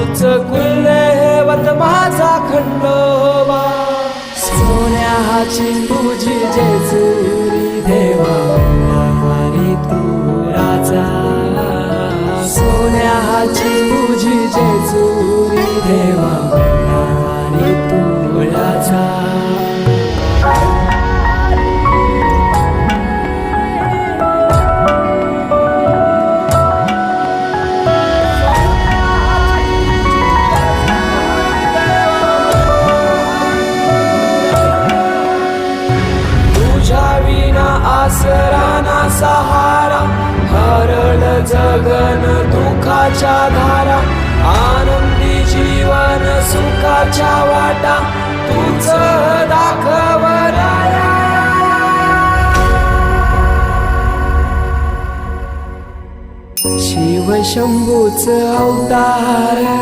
तूच कुलदेवत माझा खंडोबा. सोन्याची तुझी जेजुरी देवा आणि तू राजा. सोन्याची तुझी जेजुरी देवा. विना सहारा हरळ जगन दुखाच्या धारा आनंदी जीवन सुखाच्या वाटा तुझ दाखवराया शिव शंभूच अवतार.